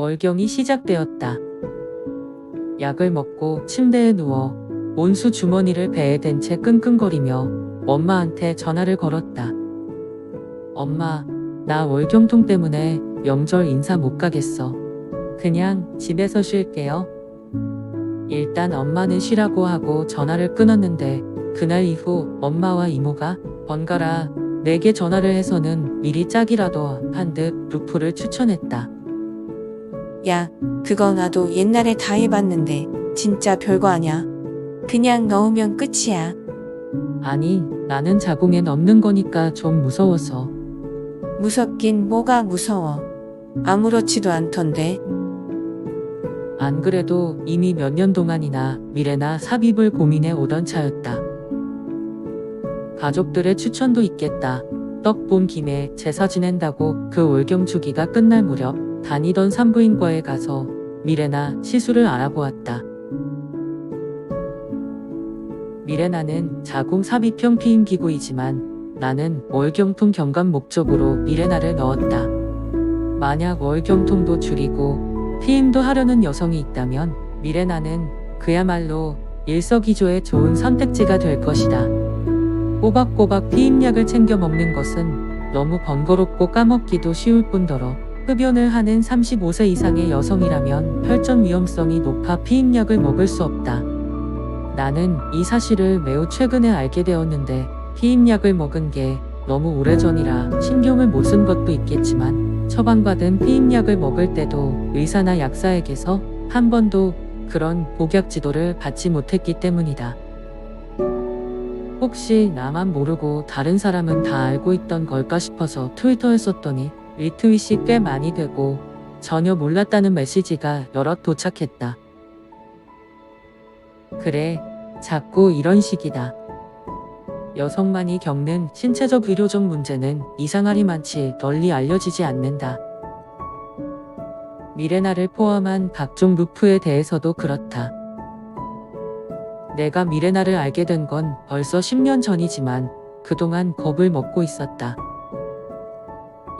월경이 시작되었다. 약을 먹고 침대에 누워 온수 주머니를 배에 댄 채 끙끙거리며 엄마한테 전화를 걸었다. 엄마, 나 월경통 때문에 명절 인사 못 가겠어. 그냥 집에서 쉴게요. 일단 엄마는 쉬라고 하고 전화를 끊었는데 그날 이후 엄마와 이모가 번갈아 내게 전화를 해서는 미리 짝이라도 한 듯 루프를 추천했다. 야, 그거 나도 옛날에 다 해봤는데 진짜 별거 아냐. 그냥 넣으면 끝이야. 아니, 나는 자궁에 넣는 거니까 좀 무서워서. 무섭긴 뭐가 무서워. 아무렇지도 않던데. 안 그래도 이미 몇 년 동안이나 미래나 삽입을 고민해 오던 차였다. 가족들의 추천도 있겠다. 떡 본 김에 제사 지낸다고 그 월경 주기가 끝날 무렵 다니던 산부인과에 가서 미래나 시술을 알아보았다. 미레나는 자궁 삽입형 피임 기구이지만 나는 월경통 경감 목적으로 미레나를 넣었다. 만약 월경통도 줄이고 피임도 하려는 여성이 있다면 미레나는 그야말로 일석이조의 좋은 선택지가 될 것이다. 꼬박꼬박 피임약을 챙겨 먹는 것은 너무 번거롭고 까먹기도 쉬울 뿐더러 흡연을 하는 35세 이상의 여성이라면 혈전 위험성이 높아 피임약을 먹을 수 없다. 나는 이 사실을 매우 최근에 알게 되었는데 피임약을 먹은 게 너무 오래전이라 신경을 못 쓴 것도 있겠지만 처방받은 피임약을 먹을 때도 의사나 약사에게서 한 번도 그런 복약 지도를 받지 못했기 때문이다. 혹시 나만 모르고 다른 사람은 다 알고 있던 걸까 싶어서 트위터에 썼더니 리트윗이 꽤 많이 되고 전혀 몰랐다는 메시지가 여럿 도착했다. 그래, 자꾸 이런 식이다. 여성만이 겪는 신체적 의료적 문제는 이상하리 많지 널리 알려지지 않는다. 미레나를 포함한 각종 루프에 대해서도 그렇다. 내가 미레나를 알게 된 건 벌써 10년 전이지만 그동안 겁을 먹고 있었다.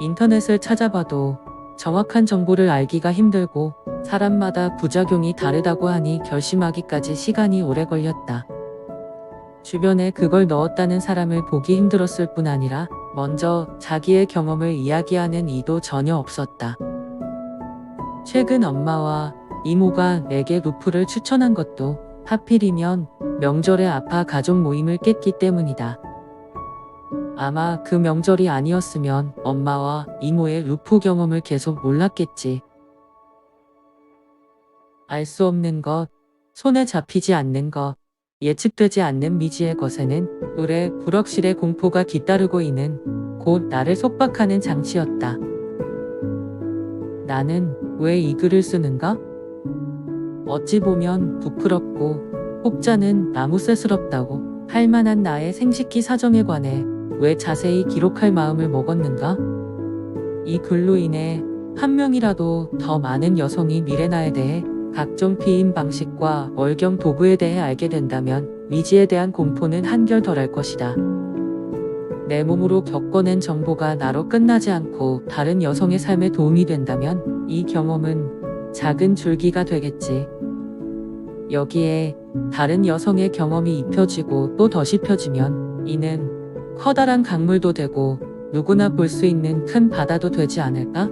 인터넷을 찾아봐도 정확한 정보를 알기가 힘들고 사람마다 부작용이 다르다고 하니 결심하기까지 시간이 오래 걸렸다. 주변에 그걸 넣었다는 사람을 보기 힘들었을 뿐 아니라 먼저 자기의 경험을 이야기하는 이도 전혀 없었다. 최근 엄마와 이모가 내게 루프를 추천한 것도 하필이면 명절에 아파 가족 모임을 깼기 때문이다. 아마 그 명절이 아니었으면 엄마와 이모의 루프 경험을 계속 몰랐겠지. 알 수 없는 것, 손에 잡히지 않는 것, 예측되지 않는 미지의 것에는 의뢰 불확실의 공포가 뒤따르고 있는 곧 나를 속박하는 장치였다. 나는 왜 이 글을 쓰는가? 어찌 보면 부끄럽고 혹자는 나무새스럽다고 할 만한 나의 생식기 사정에 관해 왜 자세히 기록할 마음을 먹었는가? 이 글로 인해 한 명이라도 더 많은 여성이 미레나에 대해 각종 피임 방식과 월경 도구에 대해 알게 된다면 미지에 대한 공포는 한결 덜할 것이다. 내 몸으로 겪어낸 정보가 나로 끝나지 않고 다른 여성의 삶에 도움이 된다면 이 경험은 작은 줄기가 되겠지. 여기에 다른 여성의 경험이 입혀지고 또 덧입혀지면 이는 커다란 강물도 되고 누구나 볼 수 있는 큰 바다도 되지 않을까?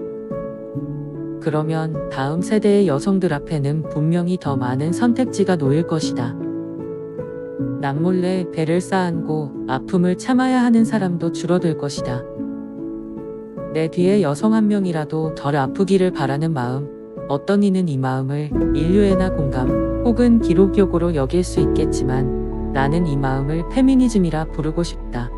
그러면 다음 세대의 여성들 앞에는 분명히 더 많은 선택지가 놓일 것이다. 남몰래 배를 쌓안고 아픔을 참아야 하는 사람도 줄어들 것이다. 내 뒤에 여성 한 명이라도 덜 아프기를 바라는 마음, 어떤 이는 이 마음을 인류애나 공감 혹은 기록욕으로 여길 수 있겠지만 나는 이 마음을 페미니즘이라 부르고 싶다.